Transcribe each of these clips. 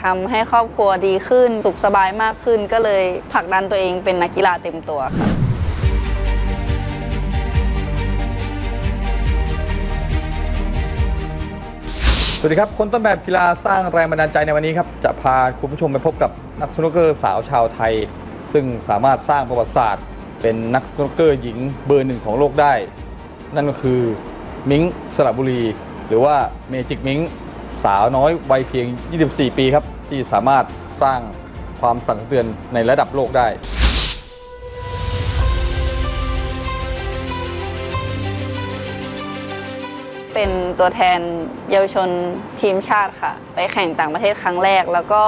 อยากจะทำให้ครอบครัวดีขึ้น สุขสบายมากขึ้น ก็เลยผลักดันตัวเองเป็นนักกีฬาเต็มตัวค่ะสวัสดีครับ คนต้นแบบกีฬาสร้างแรงบันดาลใจในวันนี้ครับ จะพาคุณผู้ชมไปพบกับนักสนุกเกอร์สาวชาวไทย ซึ่งสามารถสร้างประวัติศาสตร์ เป็นนักสนุกเกอร์หญิงเบอร์หนึ่งของโลกได้ นั่นก็คือ มิงสระบุรี หรือว่าเมจิกมิง สาวน้อยวัยเพียง 24 ปีครับ ที่สามารถสร้างความสั่นสะเทือนในระดับโลกได้ เป็นตัวแทนเยาวชนทีมชาติค่ะ ไปแข่งต่างประเทศครั้งแรก แล้วก็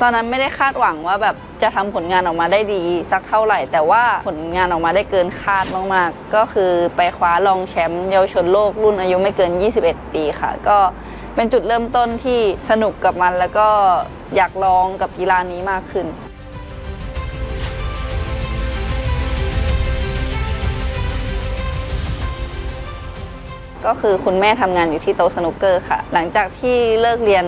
ตอนนั้นไม่ได้คาดหวังว่าแบบจะทำผลงานออกมาได้ดีสักเท่าไหร่ แต่ว่าผลงานออกมาได้เกินคาดมากๆ ก็คือไปคว้ารองแชมป์เยาวชนโลกรุ่นอายุไม่เกิน 21 ปีค่ะ ก็ เป็นจุดเริ่มต้นที่สนุกกับมันแล้วก็อยากลองกับกีฬานี้มากขึ้นก็คือคุณแม่ทำงานอยู่ที่โต๊ะสนุกเกอร์ค่ะ หลังจากที่เลิกเรียน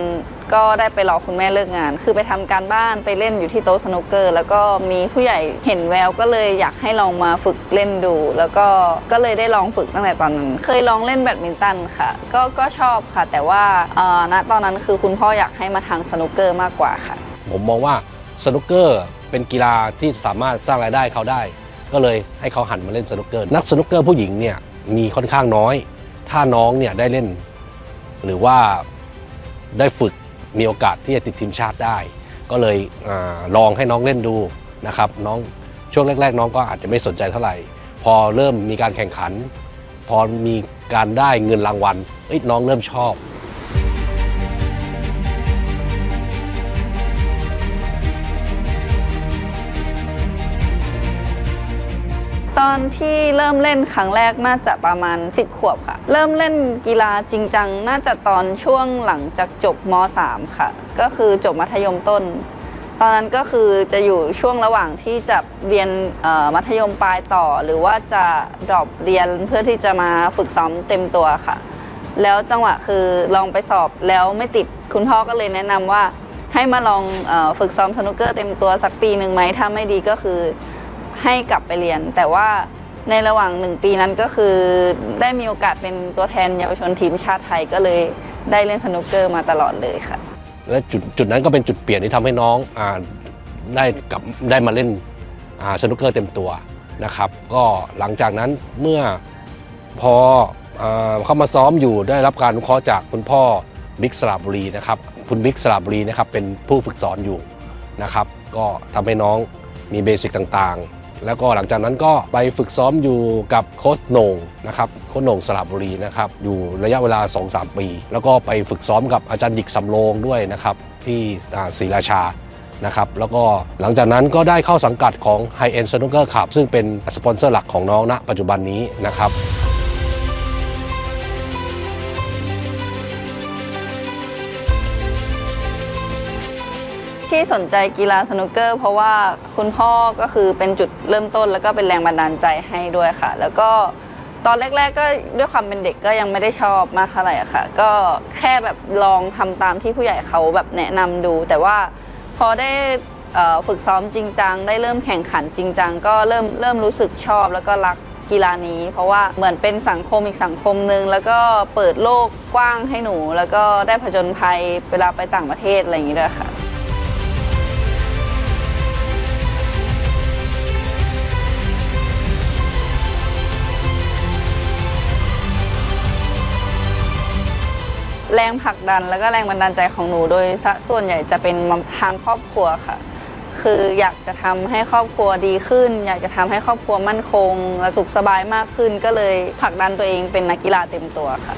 ก็ได้ไปรอคุณแม่เลิกงาน คือไปทำการบ้านไปเล่นอยู่ที่โต๊ะสนุกเกอร์ แล้วก็มีผู้ใหญ่เห็นแววก็เลยอยากให้ลองมาฝึกเล่นดู แล้วก็ก็เลยได้ลองฝึกตั้งแต่ตอนนั้น เคยลองเล่นแบดมินตันค่ะ ก็ก็ชอบค่ะ แต่ว่าเอ่อณตอนนั้นคือคุณพ่ออยากให้มาทางสนุกเกอร์มากกว่าค่ะ ผมมองว่าสนุกเกอร์เป็นกีฬาที่สามารถสร้างรายได้เขาได้ ก็เลยให้เขาหันมาเล่นสนุกเกอร์ นักสนุกเกอร์ผู้หญิงเนี่ยมีค่อนข้างน้อย ถ้าน้องเนี่ยได้เล่น หรือว่าได้ฝึก มีโอกาสที่จะติดทีมชาติได้ ก็เลยอลองให้น้องเล่นดูนะครับน้องช่วงแรก ๆ น้องก็อาจจะไม่สนใจเท่าไหร่ พอเริ่มมีการแข่งขัน พอมีการได้เงินรางวัลน้องเริ่มชอบ ตอนที่เริ่มเล่นครั้งแรกน่าจะประมาณ 10 ขวบค่ะ เริ่มเล่นกีฬาจริงจังน่าจะตอนช่วงหลังจากจบม .3 ค่ะ ก็คือจบมัธยมต้น ตอนนั้นก็คือจะอยู่ช่วงระหว่างที่จะเรียนมัธยมปลายต่อ หรือว่าจะดรอปเรียนเพื่อที่จะมาฝึกซ้อมเต็มตัวค่ะ แล้วจังหวะคือลองไปสอบแล้วไม่ติดคุณพ่อก็เลยแนะนำว่าให้มาลองอฝึกซ้อมสนุกเกอร์เต็มตัวสักปีหนึ่งไหมถ้าไม่ดีก็คือ ให้กลับไปเรียน แต่ว่าในระหว่างหนึ่งปีนั้นก็คือได้มีโอกาสเป็นตัวแทนเยาวชนทีมชาติไทยก็เลยได้เล่นสนุกเกอร์มาตลอดเลยค่ะ และจุดจุดนั้นก็เป็นจุดเปลี่ยนที่ทำให้น้องอได้กลับได้มาเล่นสนุกเกอร์เต็มตัวนะครับ ก็หลังจากนั้นเมื่อพออเข้ามาซ้อมอยู่ได้รับการอนุเคราะห์จากคุณพ่อบิ๊กสระบุรีนะครับคุณบิ๊กสระบุรีนะครับเป็นผู้ฝึกสอนอยู่นะครับ ก็ทำให้น้องมีเบสิกต่างๆ แล้วก็หลังจากนั้นก็ไปฝึกซ้อมอยู่กับโค้ชโหน่งนะครับโค้ชโหน่งสระบุรีนะครับอยู่ระยะเวลา 2-3 ปี แล้วก็ไปฝึกซ้อมกับอาจารย์หยิกสำโรงด้วยนะครับที่ศรีราชานะครับแล้วก็หลังจากนั้นก็ได้เข้าสังกัดของ High End Snooker Club ซึ่งเป็นสปอนเซอร์หลักของน้องณปัจจุบันนี้นะครับ ที่สนใจกีฬาสนุกเกอร์ เพราะว่าคุณพ่อก็คือเป็นจุดเริ่มต้น แล้วก็เป็นแรงบันดาลใจให้ด้วยค่ะ แล้วก็ตอนแรก ๆ ก็ด้วยความเป็นเด็กก็ยังไม่ได้ชอบมากเท่าไหร่ค่ะ ก็แค่แบบลองทำตามที่ผู้ใหญ่เขาแบบแนะนำดู แต่ว่าพอได้ฝึกซ้อมจริงจังได้เริ่มแข่งขันจริงจังก็เริ่มเริ่มรู้สึกชอบแล้วก็รักกีฬานี้ เพราะว่าเหมือนเป็นสังคมอีกสังคมหนึ่งแล้วก็เปิดโลกกว้างให้หนู แล้วก็ได้ผจญภัยเวลาไปต่างประเทศอะไรอย่างนี้ด้วยค่ะ แรงผลักดัน แล้วก็แรงบันดาลใจของหนูโดยสะส่วนใหญ่จะเป็นทางครอบครัวค่ะ คืออยากจะทำให้ครอบครัวดีขึ้น อยากจะทำให้ครอบครัวมั่นคง และสุขสบายมากขึ้น ก็เลยผลักดันตัวเองเป็นนักกีฬาเต็มตัวค่ะ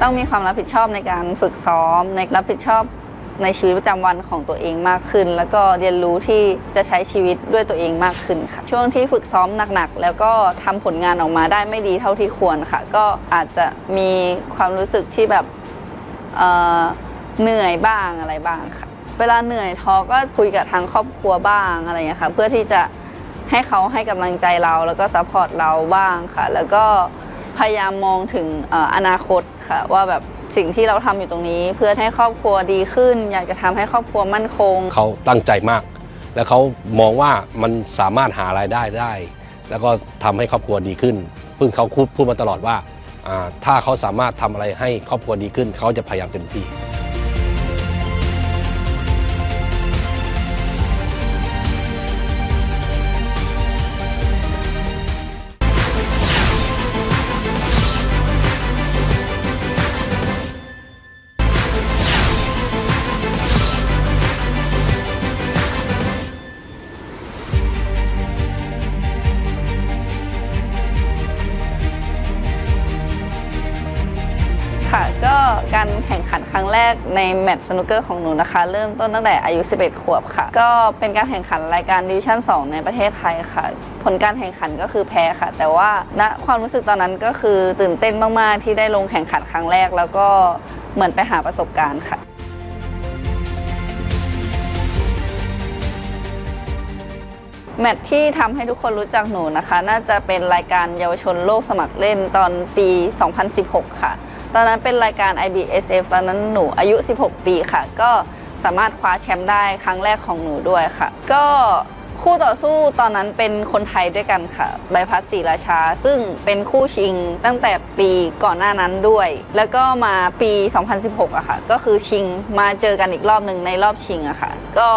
ต้องมีความรับผิดชอบในการฝึกซ้อมในรับผิดชอบ ในชีวิตประจำวันของตัวเองมากขึ้น แล้วก็เรียนรู้ที่จะใช้ชีวิตด้วยตัวเองมากขึ้นค่ะ ช่วงที่ฝึกซ้อมหนักๆ แล้วก็ทำผลงานออกมาได้ไม่ดีเท่าที่ควรค่ะ ก็อาจจะมีความรู้สึกที่แบบเเหนื่อยบ้างอะไรบ้างค่ะ เวลาเหนื่อยท้อก็คุยกับทางครอบครัวบ้างอะไรอย่างเงี้ค่ะ เพื่อที่จะให้เขาให้กำลังใจเราแล้วก็ซัพพอร์ตเราบ้างค่ะ แล้วก็พยายามมองถึงออนาคตค่ะว่าแบบ สิ่งที่เราทำอยู่ตรงนี้ เพื่อให้ครอบครัวดีขึ้น อยากจะทำให้ครอบครัวมั่นคง เขาตั้งใจมาก และเขามองว่ามันสามารถหารายได้ได้ แล้วก็ทำให้ครอบครัวดีขึ้น เพิ่งเขาพูดพูดมาตลอดว่าอ่าถ้าเขาสามารถทำอะไรให้ครอบครัวดีขึ้น เขาจะพยายามเต็มที่ ในแมตช์สนุกเกอร์ของหนูนะคะ เริ่มต้นตั้งแต่อายุ 11 ขวบค่ะ ก็เป็นการแข่งขันรายการดิวิชั่น 2 ในประเทศไทยค่ะ ผลการแข่งขันก็คือแพ้ค่ะ แต่ว่าณความรู้สึกตอนนั้นก็คือตื่นเต้นมากๆ ที่ได้ลงแข่งขันครั้งแรก แล้วก็เหมือนไปหาประสบการณ์ค่ะแมตช์ที่ทำให้ทุกคนรู้จักหนูนะคะ น่าจะเป็นรายการเยาวชนโลกสมัครเล่นตอนปี 2016 ค่ะ ตอนนั้นเป็นรายการ IBSF ตอนนั้นหนูอายุ 16 ปีค่ะ ก็สามารถคว้าแชมป์ได้ครั้งแรกของหนูด้วยค่ะ ก็คู่ต่อสู้ตอนนั้นเป็นคนไทยด้วยกันค่ะ ใบพัดศรีราชา ซึ่งเป็นคู่ชิงตั้งแต่ปีก่อนหน้านั้นด้วย แล้วก็มาปี 2016อะค่ะ ก็คือชิงมาเจอกันอีกรอบหนึ่งในรอบชิงอะค่ะ ก็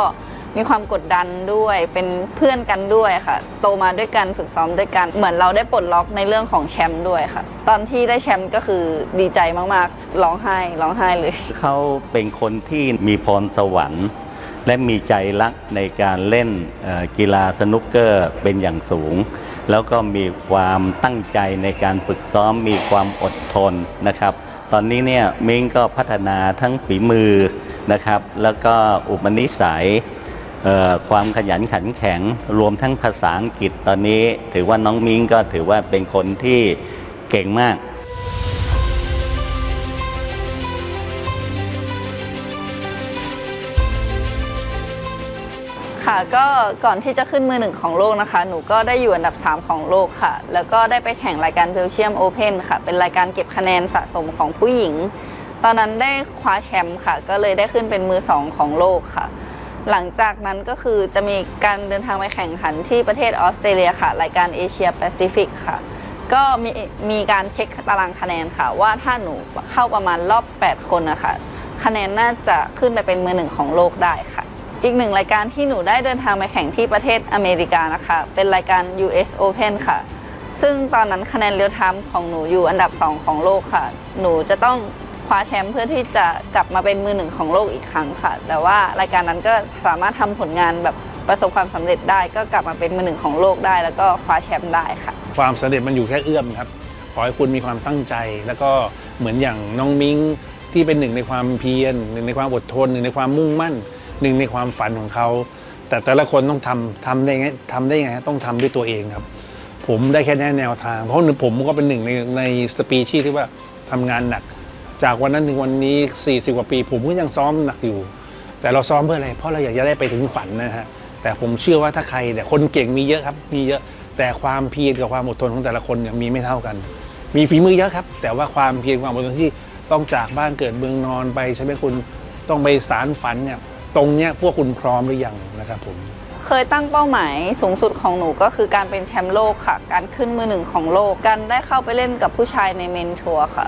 มีความกดดันด้วย เป็นเพื่อนกันด้วยค่ะ โตมาด้วยกันฝึกซ้อมด้วยกัน เหมือนเราได้ปลดล็อกในเรื่องของแชมป์ด้วยค่ะ ตอนที่ได้แชมป์ก็คือดีใจมากๆ ร้องไห้ ร้องไห้เลย เขาเป็นคนที่มีพรสวรรค์ และมีใจรักในการเล่นกีฬาสนุกเกอร์เป็นอย่างสูง แล้วก็มีความตั้งใจในการฝึกซ้อม มีความอดทนนะครับ ตอนนี้เนี่ยมิงก็พัฒนาทั้งฝีมือนะครับ แล้วก็อุปนิสัย ความขยันขันแข็งรวมทั้งภาษาอังกฤษตอนนี้ ถือว่าน้องมิ้งก็ถือว่าเป็นคนที่เก่งมากค่ะก็ก่อนที่จะขึ้นมือหนึ่งของโลกนะคะ หนูก็ได้อยู่อันดับ 3 ของโลกค่ะ แล้วก็ได้ไปแข่งรายการเบลเชียมโอเพนค่ะ เป็นรายการเก็บคะแนนสะสมของผู้หญิง ตอนนั้นได้คว้าแชมป์ค่ะ ก็เลยได้ขึ้นเป็นมือ 2 ของโลกค่ะ หลังจากนั้นก็คือจะมีการเดินทางไปแข่งขันที่ประเทศออสเตรเลียค่ะ รายการเอเชียแปซิฟิกค่ะ ก็มีมีการเช็คตารางคะแนนค่ะ ว่าถ้าหนูเข้าประมาณรอบ 8 คนนะคะคะแนนน่าจะขึ้นไปเป็นมือหนึ่งของโลกได้ค่ะ อีกหนึ่งรายการที่หนูได้เดินทางไปแข่งที่ประเทศอเมริกานะคะ เป็นรายการ US Open ค่ะ ซึ่งตอนนั้นคะแนนเรียลไทม์ของหนูอยู่อันดับ 2 ของโลกค่ะ หนูจะต้อง คว้าแชมป์เพื่อที่จะกลับมาเป็นมือหนึ่งของโลกอีกครั้งค่ะ แต่ว่ารายการนั้นก็สามารถทำผลงานแบบประสบความสำเร็จได้ ก็กลับมาเป็นมือหนึ่งของโลกได้ แล้วก็คว้าแชมป์ได้ค่ะ ความสำเร็จมันอยู่แค่เอื้อมครับขอให้คุณมีความตั้งใจ แล้วก็เหมือนอย่างน้องมิงที่เป็นหนึ่งในความเพียรหนึ่งในความอดทนหนึ่งในความมุ่งมั่น หนึ่งในความฝันของเขา แต่แต่ละคนต้องทำทำได้ไงทำได้ไงต้องทำด้วยตัวเองครับ ผมได้แค่แนแนวทาง เพราะผมก็เป็นหนึ่งในในสปีชีที่ว่าทำงานหนัก จากวันนั้นถึงวันนี้ 40 กว่าปี ผมก็ยังซ้อมหนักอยู่ แต่เราซ้อมเพื่ออะไร เพราะเราอยากจะได้ไปถึงฝันนะฮะ แต่ผมเชื่อว่าถ้าใครแต่คนเก่งมีเยอะครับ มีเยอะ แต่ความเพียรกับความอดทนของแต่ละคนเนี่ยมีไม่เท่ากัน มีฝีมือเยอะครับ แต่ว่าความเพียรความอดทนที่ต้องจากบ้านเกิดเมืองนอนไปใช่ไหมคุณ ต้องไปสารฝันเนี่ย ตรงเนี้ยพวกคุณพร้อมหรือยังนะครับผม เคยตั้งเป้าหมายสูงสุดของหนูก็คือการเป็นแชมป์โลกค่ะ การขึ้นมือหนึ่งของโลก การได้เข้าไปเล่นกับผู้ชายในเมนทัวร์ค่ะ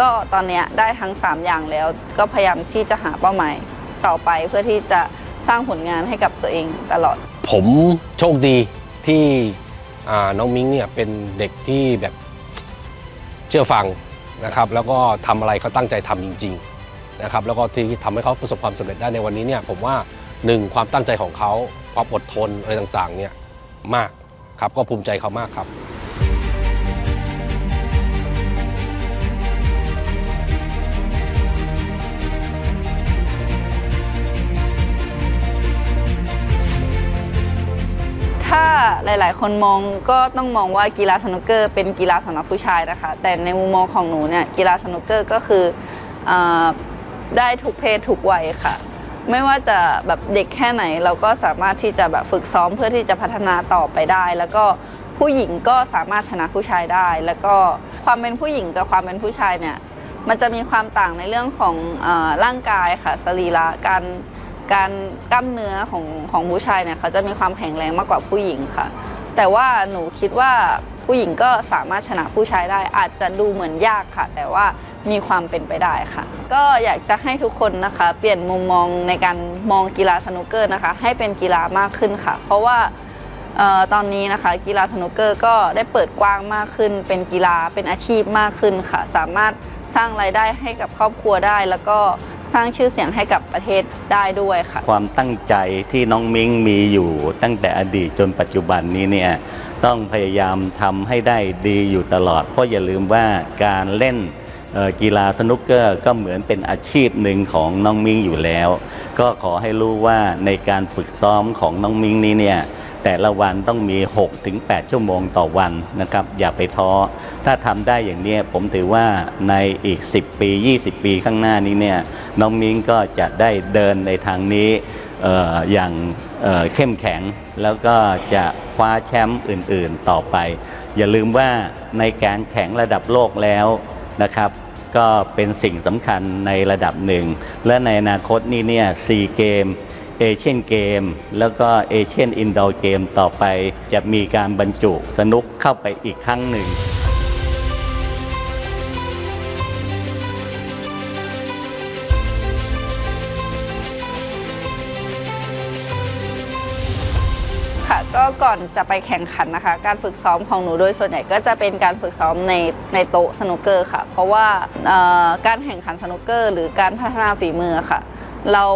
ก็ตอนนี้ได้ทั้ง 3 อย่างแล้ว ก็พยายามที่จะหาเป้าหมายต่อไปเพื่อที่จะสร้างผลงานให้กับตัวเองตลอด ผมโชคดีที่น้องมิ้งเนี่ยเป็นเด็กที่แบบเชื่อฟังนะครับแล้วก็ทำอะไรเขาตั้งใจทำจริงๆนะครับแล้วก็ที่ทำให้เขาประสบความสำเร็จได้ในวันนี้เนี่ยผมว่าหนึ่งความตั้งใจของเขาความอดทนอะไรต่างๆเนี่ยมากครับก็ภูมิใจเขามากครับ ถ้าหลาย ๆ คนมองก็ต้องมองว่ากีฬาสนุกเกอร์ เป็นกีฬาสำหรับผู้ชายนะคะ แต่ในมุมมองของหนูเนี่ยกีฬาสนุกเกอร์ก็คืออได้ทุกเพศทุกวัยค่ะ ไม่ว่าจะแบบเด็กแค่ไหนเราก็สามารถที่จะแบบฝึกซ้อมเพื่อที่จะพัฒนาต่อไปได้ แล้วก็ผู้หญิงก็สามารถชนะผู้ชายได้ แล้วก็ความเป็นผู้หญิงกับความเป็นผู้ชายเนี่ยมันจะมีความต่างในเรื่องของอร่างกายค่ะสรีระการ การกล้ามเนื้อของของผู้ชายเนี่ยเขาจะมีความแข็งแรงมากกว่าผู้หญิงค่ะ แต่ว่าหนูคิดว่าผู้หญิงก็สามารถชนะผู้ชายได้ อาจจะดูเหมือนยากค่ะ แต่ว่ามีความเป็นไปได้ค่ะ ก็อยากจะให้ทุกคนนะคะ เปลี่ยนมุมมองในการมองกีฬาสนุกเกอร์นะคะ ให้เป็นกีฬามากขึ้นค่ะ เพราะว่าออตอนนี้นะคะ กีฬาสนุกเกอร์ก็ได้เปิดกว้างมากขึ้น เป็นกีฬาเป็นอาชีพมากขึ้นค่ะ สามารถสร้างรายได้ให้กับครอบครัวได้แล้วก็ ร้างชื่อเสียงให้กับประเทศได้ด้วยค่ะ ความตั้งใจที่น้องมิ้งมีอยู่ตั้งแต่อดีตจนปัจจุบันนี้เนี่ยต้องพยายามทำให้ได้ดีอยู่ตลอด เพราะอย่าลืมว่าการเล่นกีฬาสนุกเกอร์ก็เหมือนเป็นอาชีพหนึ่งของน้องมิ้งอยู่แล้ว ก็ขอให้รู้ว่าในการฝึกซ้อมของน้องมิ้งนี้เนี่ย แต่ละวันต้องมี 6-8 ชั่วโมงต่อวันนะครับ อย่าไปท้อ ถ้าทำได้อย่างนี้ผมถือว่าในอีก 10 ปี 20 ปีข้างหน้านี้เนี่ยน้องมิ้งก็จะได้เดินในทางนี้ออย่างเเข้มแข็ง แล้วก็จะคว้าแชมป์อื่นๆต่อไป อย่าลืมว่าในการแข่งระดับโลกแล้วนะครับก็เป็นสิ่งสำคัญในระดับหนึ่ง และในอนาคตนี้เนี่ยซีเกม เอเชียนเกม แล้วก็เอเชียนอินดอร์เกมต่อไปจะมีการบรรจุสนุกเข้าไปอีกครั้งหนึ่ง ค่ะก็ก่อนจะไปแข่งขันนะคะ การฝึกซ้อมของหนูโดยส่วนใหญ่ก็จะเป็นการฝึกซ้อมในในโต๊ะสนุกเกอร์ค่ะ เพราะว่าเอ่อการแข่งขันสนุกเกอร์ หรือการพัฒนาฝีมือค่ะ เรา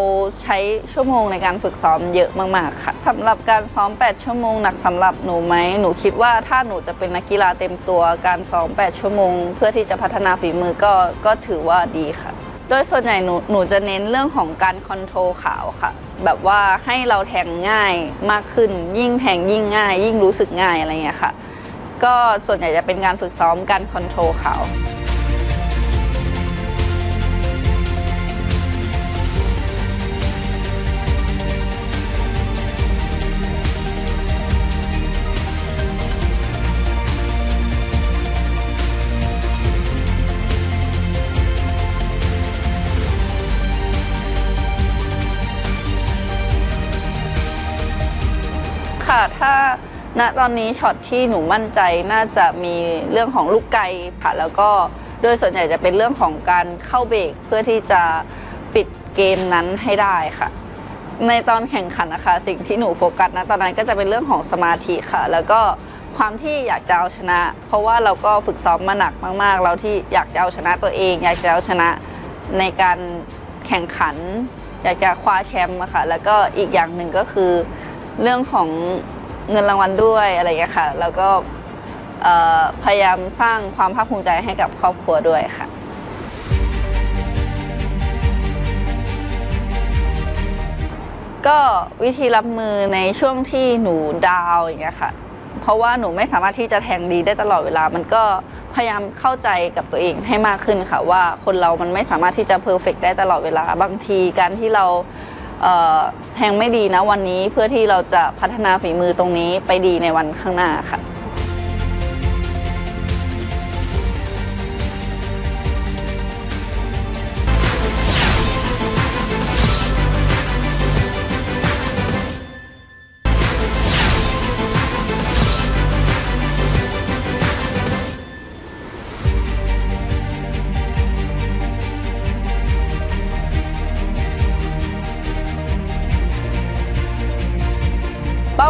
ใช้ชั่วโมงในการฝึกซ้อมเยอะมากๆค่ะสำหรับการซ้อม 8 ชั่วโมงหนักสำหรับหนูไหมหนูคิดว่าถ้าหนูจะเป็นนักกีฬาเต็มตัวการซ้อม 8 ชั่วโมง เพื่อที่จะพัฒนาฝีมือก็ก็ถือว่าดีค่ะ โดยส่วนใหญ่หนูหนูจะเน้นเรื่องของการคอนโทรลขาวค่ะ แบบว่าให้เราแทงง่ายมากขึ้น ยิ่งแทงยิ่งง่าย ยิ่งรู้สึกง่ายอะไรเงี้ยค่ะ ก็ส่วนใหญ่จะเป็นการฝึกซ้อมการคอนโทรลขาว ณตอนนี้ช็อตที่หนูมั่นใจน่าจะมีเรื่องของลูกไกลค่ะแล้วก็โดยส่วนใหญ่จะเป็นเรื่องของการเข้าเบรกเพื่อที่จะปิดเกมนั้นให้ได้ค่ะ ในตอนแข่งขันนะคะ สิ่งที่หนูโฟกัสนะตอนนั้นก็จะเป็นเรื่องของสมาธิค่ะ แล้วก็ความที่อยากจะเอาชนะ เพราะว่าเราก็ฝึกซ้อมมาหนักมาก ๆ เราที่อยากจะเอาชนะตัวเอง อยากจะเอาชนะในการแข่งขัน อยากจะคว้าแชมป์ค่ะแล้วก็อีกอย่างหนึ่งก็คือเรื่องของ เงินรางวัลด้วยอะไรเงี้ยค่ะ แล้วก็พยายามสร้างความภาคภูมิใจให้กับครอบครัวด้วยค่ะก็วิธีรับมือในช่วงที่หนูดาวอย่างเงี้ยค่ะ เพราะว่าหนูไม่สามารถที่จะแทงดีได้ตลอดเวลา มันก็พยายามเข้าใจกับตัวเองให้มากขึ้นค่ะว่าคนเรามันไม่สามารถที่จะเพอร์เฟกได้ตลอดเวลา บางทีการที่เรา แทงไม่ดีนะวันนี้เพื่อที่เราจะพัฒนาฝีมือตรงนี้ไปดีในวันข้างหน้าค่ะ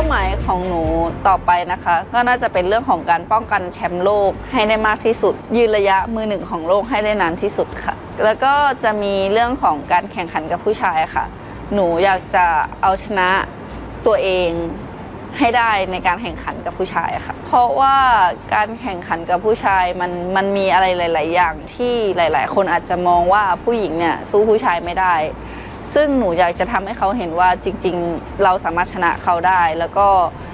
าหมายของหนูต่อไปนะคะ ก็น่าจะเป็นเรื่องของการป้องกันแชมป์โลกให้ได้มากที่สุด ยืนระยะมือหนึ่งของโลกให้ได้นานที่สุดค่ะ แล้วก็จะมีเรื่องของการแข่งขันกับผู้ชายค่ะ หนูอยากจะเอาชนะตัวเองให้ได้ในการแข่งขันกับผู้ชายค่ะ เพราะว่าการแข่งขันกับผู้ชายมันมันมีอะไรหลาย ๆ อย่างที่หลาย ๆ คนอาจจะมองว่าผู้หญิงเนี่ยสู้ผู้ชายไม่ได้ ซึ่งหนูอยากจะทำให้เขาเห็นว่าจริง ๆ เราสามารถชนะเขาได้ แล้วก็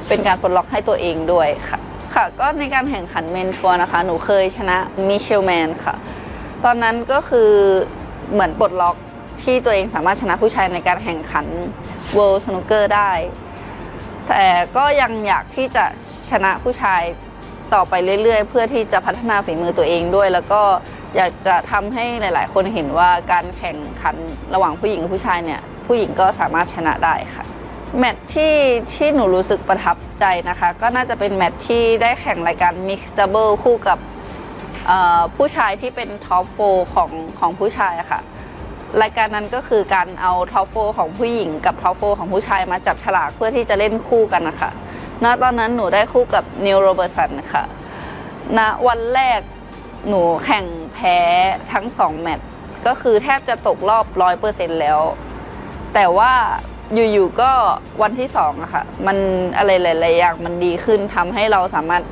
เป็นการปลดล็อกให้ตัวเองด้วยค่ะ ค่ะ ก็ในการแข่งขันเมนทัวร์นะคะ หนูเคยชนะมิเชลแมนค่ะ ตอนนั้นก็คือเหมือนปลดล็อกที่ตัวเองสามารถชนะผู้ชายในการแข่งขัน World Snooker ได้ แต่ก็ยังอยากที่จะชนะผู้ชายต่อไปเรื่อยๆ เพื่อที่จะพัฒนาฝีมือตัวเองด้วย แล้วก็ อยากจะทำให้หลาย ๆ คนเห็นว่าการแข่งขันระหว่างผู้หญิงกับผู้ชายเนี่ย ผู้หญิงก็สามารถชนะได้ค่ะ แมตช์ที่ที่หนูรู้สึกประทับใจนะคะ ก็น่าจะเป็นแมตช์ที่ได้แข่งรายการ Mix Double คู่กับผู้ชายที่เป็นท็อปโฟของของผู้ชายค่ะ รายการนั้นก็คือการเอาท็อปโฟของผู้หญิงกับท็อปโฟของผู้ชายมาจับฉลากเพื่อที่จะเล่นคู่กันนะคะณตอนนั้นหนูได้คู่กับนิวโรเบอร์สันค่ะณวันแรก หนูแข่งแพ้ทั้งสองแมตช์ก็คือแทบจะตกรอบร้อยเปอร์เซ็นต์แล้ว แต่ว่าอยู่ๆก็วันที่สองอะค่ะ มันอะไรหลายๆอย่างมันดีขึ้นทำให้เราสามารถ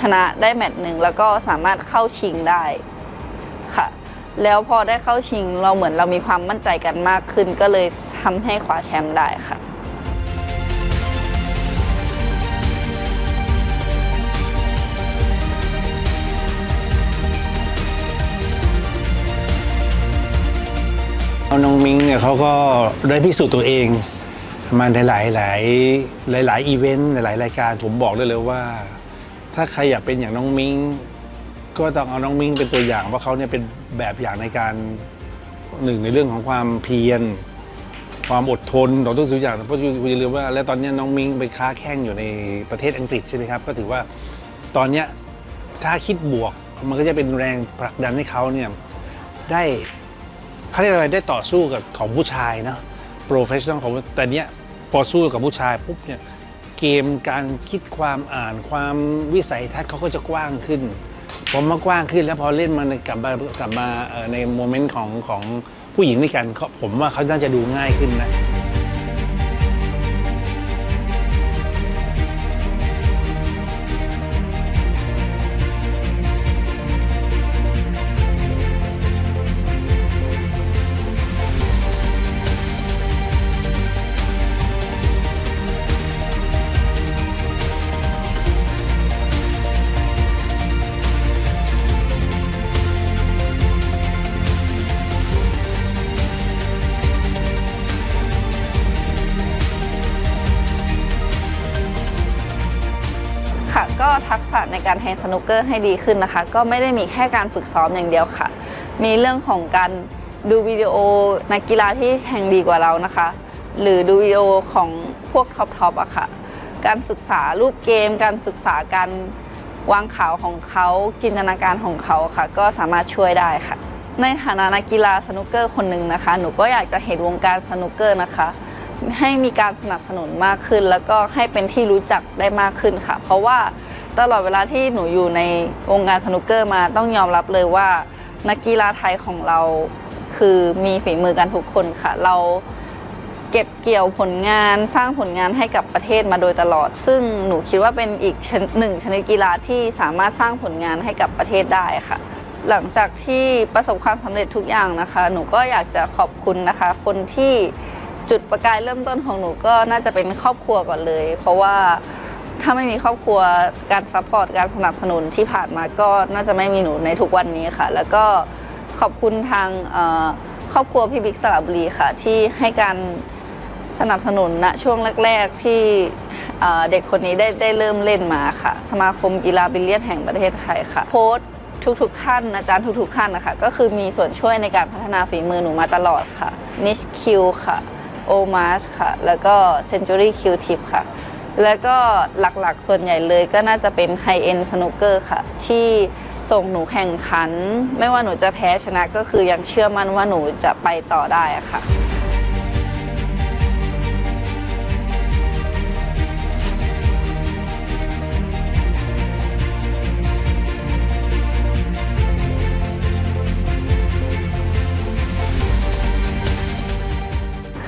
ชนะได้แมตช์หนึ่งแล้วก็สามารถเข้าชิงได้ค่ะ แล้วพอได้เข้าชิงเราเหมือนเรามีความมั่นใจกันมากขึ้น ก็เลยทำให้คว้าแชมป์ได้ค่ะ น้องมิงเนี่ยเขาก็ได้พิสูจน์ตัวเองมาในหลายหลายหลายหลายอีเวนต์หลายรายการผมบอกได้เลยว่า ถ้าใครอยากเป็นอย่างน้องมิงก็ต้องเอาน้องมิงเป็นตัวอย่างว่าเขาเนี่ยเป็นแบบอย่างในการหนึ่งในเรื่องของความเพียร ความอดทนต่อทุกสิ่งอย่างเพราะคุณอย่าลืมว่า และตอนนี้น้องมิงไปค้าแข่งอยู่ในประเทศอังกฤษใช่ไหมครับ ก็ถือว่าตอนเนี้ยถ้าคิดบวกมันก็จะเป็นแรงผลักดันให้เขาเนี่ยได้ เขาเรียกอะไรได้ต่อสู้กับของผู้ชายนะโปรเฟชชั่นอลของแต่เนี้ยพอสู้กับผู้ชายปุ๊บเนี่ยเกมการคิดความอ่านความวิสัยทัศน์เขาก็จะกว้างขึ้นผมมากว้างขึ้นแล้วพอเล่นมันกลับมากลับมาในโมเมนต์ของของผู้หญิงด้วยกันเขาผมว่าเขาน่าจะดูง่ายขึ้นนะ ทักษะในการแทงสนุกเกอร์ให้ดีขึ้นนะคะ ก็ไม่ได้มีแค่การฝึกซ้อมอย่างเดียวค่ะ มีเรื่องของการดูวิดีโอนักกีฬาที่แข่งดีกว่าเรานะคะ หรือดูวิดีโอของพวกท็อปทอปอะค่ะ การศึกษารูปเกม การศึกษาการวางข่าวของเขาจินตนาการของเขาค่ะ ก็สามารถช่วยได้ค่ะ ในฐานะนักกีฬาสนุกเกอร์คนหนึ่งนะคะ หนูก็อยากจะเห็นวงการสนุกเกอร์นะคะ ให้มีการสนับสนุนมากขึ้น แล้วก็ให้เป็นที่รู้จักได้มากขึ้นค่ะ เพราะว่า ตลอดเวลาที่หนูอยู่ในวงการสนุกเกอร์มาต้องยอมรับเลยว่า นักกีฬาไทยของเราคือมีฝีมือกันทุกคนค่ะ เราเก็บเกี่ยวผลงานสร้างผลงานให้กับประเทศมาโดยตลอด ซึ่งหนูคิดว่าเป็นอีกชหนึ่งชนิดกีฬาที่สามารถสร้างผลงานให้กับประเทศได้ค่ะ หลังจากที่ประสบความสำเร็จทุกอย่างนะคะ หนูก็อยากจะขอบคุณนะคะ คนที่จุดประกายเริ่มต้นของหนูก็น่าจะเป็นครอบครัวก่อนเลย เพราะว่า ถ้าไม่มีครอบครัวการซัพพอร์ตการสนับสนุนที่ผ่านมาก็น่าจะไม่มีหนูในทุกวันนี้ค่ะ แล้วก็ขอบคุณทางครอบครัวพี่บิ๊กสระบุรีค่ะ ที่ให้การสนับสนุนณช่วงแรก ๆ ที่เด็กคนนี้ได้ได้เริ่มเล่นมาค่ะ สมาคมกีฬาบิลเลียนแห่งประเทศไทยค่ะ โค้ชทุกๆท่านอาจารย์ทุกๆท่านนะคะก็คือมีส่วนช่วยในการพัฒนาฝีมือหนูมาตลอดค่ะนิชคิวค่ะโอมาสค่ะ แล้วก็เซนจูรี่คิวทิปค่ะ แล้วก็หลักๆส่วนใหญ่เลยก็น่าจะเป็นไฮเอ็นสนุกเกอร์ค่ะ ที่ส่งหนูแข่งขัน ไม่ว่าหนูจะแพ้ชนะก็คือยังเชื่อมั่นว่าหนูจะไปต่อได้อะค่ะ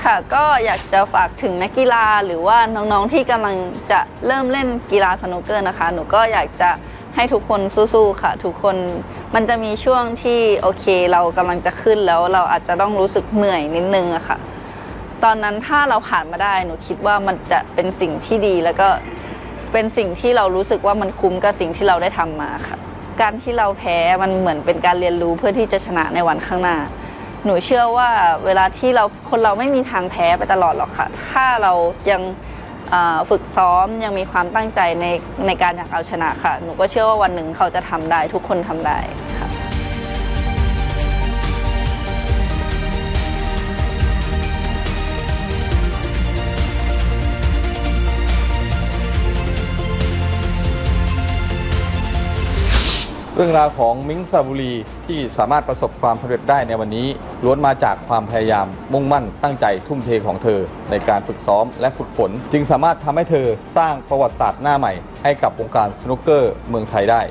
ค่ะ ก็อยากจะฝากถึงนักกีฬาหรือว่าน้องๆที่กำลังจะเริ่มเล่นกีฬาสนุกเกอร์นะคะ หนูก็อยากจะให้ทุกคนสู้ๆค่ะ ทุกคนมันจะมีช่วงที่โอเคเรากำลังจะขึ้นแล้วเราอาจจะต้องรู้สึกเหนื่อยนิดนึงอะค่ะ ตอนนั้นถ้าเราผ่านมาได้หนูคิดว่ามันจะเป็นสิ่งที่ดีแล้วก็เป็นสิ่งที่เรารู้สึกว่ามันคุ้มกับสิ่งที่เราได้ทำมาค่ะ การที่เราแพ้มันเหมือนเป็นการเรียนรู้เพื่อที่จะชนะในวันข้างหน้า หนูเชื่อว่าเวลาที่เราคนเราไม่มีทางแพ้ไปตลอดหรอกค่ะ ถ้าเรายังฝึกซ้อมยังมีความตั้งใจในในการอยากเอาชนะค่ะ หนูก็เชื่อว่าวันหนึ่งเขาจะทำได้ทุกคนทำได้ เรื่องราวของมิ้งซาบุรีที่สามารถประสบความสำเร็จได้ในวันนี้ ล้วนมาจากความพยายามมุ่งมั่นตั้งใจทุ่มเทของเธอ ในการฝึกซ้อมและฝึกฝน จึงสามารถทำให้เธอสร้างประวัติศาสตร์หน้าใหม่ ให้กับวงการสนุกเกอร์เมืองไทยได้